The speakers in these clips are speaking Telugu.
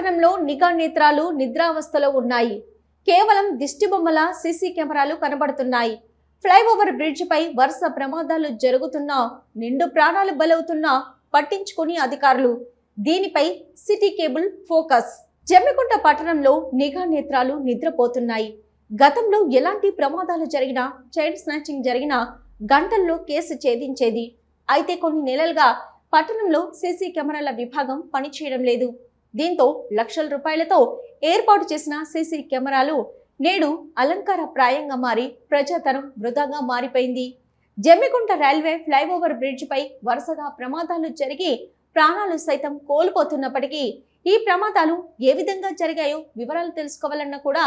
పట్టణంలో నిఘా నేత్రాలు నిద్రావస్థలో ఉన్నాయి. కేవలం దిష్టిబొమ్మల సీసీ కెమెరాలు కనబడుతున్నాయి. ఫ్లైఓవర్ బ్రిడ్జిపై వరుస ప్రమాదాలు జరుగుతున్నా నిండు ప్రాణాలు బలవుతున్నా పట్టించుకుని అధికారులు. దీనిపై సిటీ కేబుల్ ఫోకస్. జమ్మికుంట పట్టణంలో నిఘా నేత్రాలు నిద్రపోతున్నాయి. గతంలో ఎలాంటి ప్రమాదాలు జరిగినా చైల్డ్ స్నాచింగ్ జరిగినా గంటల్లో కేసు ఛేదించేది. అయితే కొన్ని నెలలుగా పట్టణంలో సీసీ కెమెరాల విభాగం పనిచేయడం లేదు. దీంతో లక్షల రూపాయలతో ఏర్పాటు చేసిన సీసీ కెమెరాలు నేడు అలంకార ప్రాయంగా మారి ప్రజాతరం వృధాగా మారిపోయింది. జమ్మికుంట రైల్వే ఫ్లైఓవర్ బ్రిడ్జిపై వరుసగా ప్రమాదాలు జరిగి ప్రాణాలు సైతం కోల్పోతున్నప్పటికీ ఈ ప్రమాదాలు ఏ విధంగా జరిగాయో వివరాలు తెలుసుకోవాలన్నా కూడా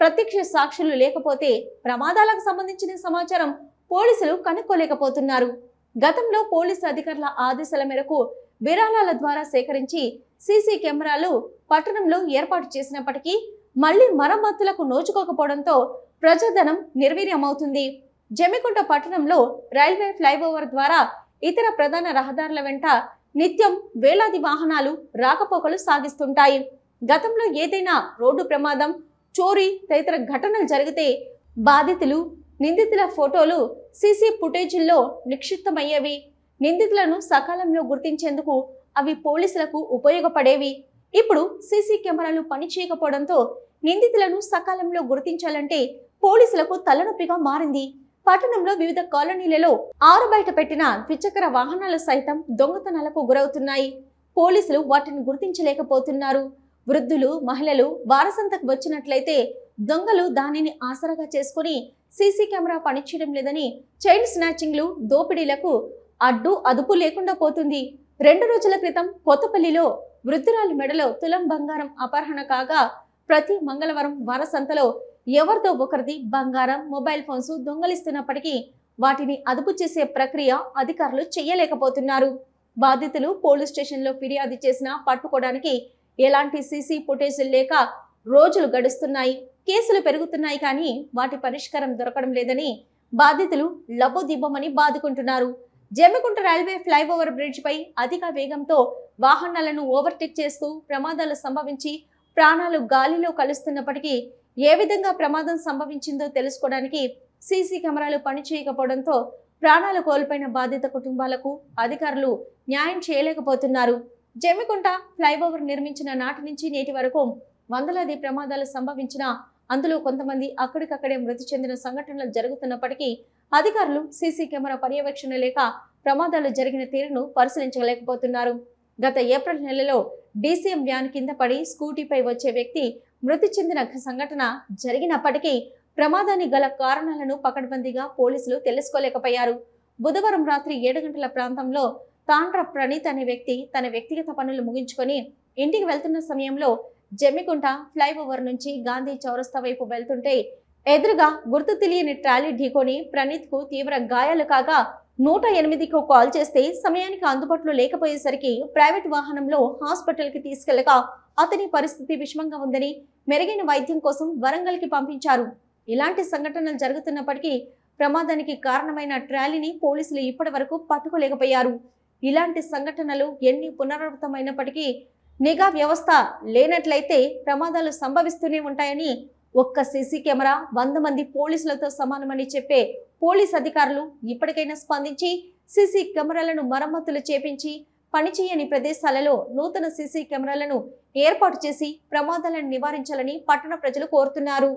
ప్రత్యక్ష సాక్షులు లేకపోతే ప్రమాదాలకు సంబంధించిన సమాచారం పోలీసులు కనుక్కోలేకపోతున్నారు. గతంలో పోలీసు అధికారుల ఆదేశాల మేరకు విరాళాల ద్వారా సేకరించి సీసీ కెమెరాలు పట్టణంలో ఏర్పాటు చేసినప్పటికీ మళ్ళీ మరమ్మతులకు నోచుకోకపోవడంతో ప్రజాధనం నిర్వీర్యమవుతుంది. జమ్మికుంట పట్టణంలో రైల్వే ఫ్లైఓవర్ ద్వారా ఇతర ప్రధాన రహదారుల వెంట నిత్యం వేలాది వాహనాలు రాకపోకలు సాగిస్తుంటాయి. గతంలో ఏదైనా రోడ్డు ప్రమాదం చోరీ తదితర ఘటనలు జరిగితే బాధితులు నిందితుల ఫోటోలు సీసీ ఫుటేజీల్లో నిక్షిప్తమయ్యేవి. నిందితులను సకాలంలో గుర్తించేందుకు అవి పోలీసులకు ఉపయోగపడేవి. ఇప్పుడు సీసీ కెమెరాలు పనిచేయకపోవడంతో నిందితులను సకాలంలో గుర్తించాలంటే పోలీసులకు తలనొప్పిగా మారింది. పట్టణంలో వివిధ కాలనీలలో ఆరు బయట పెట్టిన ద్విచక్ర వాహనాలు సైతం దొంగతనాలకు గురవుతున్నాయి. పోలీసులు వాటిని గుర్తించలేకపోతున్నారు. వృద్ధులు మహిళలు వారసంతకు వచ్చినట్లయితే దొంగలు దానిని ఆసరాగా చేసుకుని సీసీ కెమెరా పనిచేయడం లేదని చైల్డ్ స్నాచింగ్లు దోపిడీలకు అడ్డు అదుపు లేకుండా పోతుంది. రెండు రోజుల క్రితం కొత్తపల్లిలో వృద్ధురాలి మెడలో తులం బంగారం అపహరణ కాగా ప్రతి మంగళవారం వారసంతలో ఎవరితో ఒకరిది బంగారం మొబైల్ ఫోన్స్ దొంగలిస్తున్నప్పటికీ వాటిని అదుపు చేసే ప్రక్రియ అధికారులు చేయలేకపోతున్నారు బాధితులు పోలీస్ స్టేషన్లో ఫిర్యాదు చేసినా పట్టుకోవడానికి ఎలాంటి సీసీ ఫుటేజ్ లేక రోజులు గడుస్తున్నాయి. కేసులు పెరుగుతున్నాయి కానీ వాటి పరిష్కారం దొరకడం లేదని బాధితులు లబోదిబ్బమని బాదుకుంటున్నారు జమ్మికుంట రైల్వే ఫ్లైఓవర్ బ్రిడ్జ్పై అధిక వేగంతో వాహనాలను ఓవర్టేక్ చేస్తూ ప్రమాదాలు సంభవించి ప్రాణాలు గాలిలో కలుస్తున్నప్పటికీ ఏ విధంగా ప్రమాదం సంభవించిందో తెలుసుకోవడానికి సీసీ కెమెరాలు పనిచేయకపోవడంతో ప్రాణాలు కోల్పోయిన బాధిత కుటుంబాలకు అధికారులు న్యాయం చేయలేకపోతున్నారు. జమ్మికుంట ఫ్లైఓవర్ నిర్మించిన నాటి నుంచి నేటి వరకు వందలాది ప్రమాదాలు సంభవించినా అందులో కొంతమంది అక్కడికక్కడే మృతి చెందిన సంఘటనలు జరుగుతున్నప్పటికీ అధికారులు సీసీ కెమెరా పర్యవేక్షణ లేక ప్రమాదాలు జరిగిన తీరును పరిశీలించలేకపోతున్నారు. గత ఏప్రిల్ నెలలో డీసీఎం వ్యాన్ కింద పడి స్కూటీపై వచ్చే వ్యక్తి మృతి చెందిన సంఘటన జరిగినప్పటికీ ప్రమాదానికి గల కారణాలను పకడ్బందీగా పోలీసులు తెలుసుకోలేకపోయారు. బుధవారం రాత్రి ఏడు గంటల ప్రాంతంలో తాండ్ర ప్రణీత్ అనే వ్యక్తి తన వ్యక్తిగత పనులు ముగించుకొని ఇంటికి వెళ్తున్న సమయంలో జమ్మికుంట ఫ్లైఓవర్ నుంచి గాంధీ చౌరస్తా వైపు వెళ్తుంటే ఎదురుగా గుర్తు తెలియని ట్రాలీ ఢీకొని ప్రణీత్కు తీవ్ర గాయాలు కాగా నూట ఎనిమిదికి కాల్ చేస్తే సమయానికి అందుబాటులో లేకపోయేసరికి ప్రైవేట్ వాహనంలో హాస్పిటల్కి తీసుకెళ్ళగా అతని పరిస్థితి విషమంగా ఉందని మెరుగైన వైద్యం కోసం వరంగల్కి పంపించారు. ఇలాంటి సంఘటనలు జరుగుతున్నప్పటికీ ప్రమాదానికి కారణమైన ట్రాలీని పోలీసులు ఇప్పటి వరకు పట్టుకోలేకపోయారు. ఇలాంటి సంఘటనలు ఎన్ని పునరావృతమైనప్పటికీ నిఘా వ్యవస్థ లేనట్లయితే ప్రమాదాలు సంభవిస్తూనే ఉంటాయని ఒక్క సీసీ కెమెరా వంద మంది పోలీసులతో సమానమని చెప్పే పోలీస్ అధికారులు ఇప్పటికైనా స్పందించి సీసీ కెమెరాలను మరమ్మతులు చేపించి పనిచేయని ప్రదేశాలలో నూతన సీసీ కెమెరాలను ఏర్పాటు చేసి ప్రమాదాలను నివారించాలని పట్టణ ప్రజలు కోరుతున్నారు.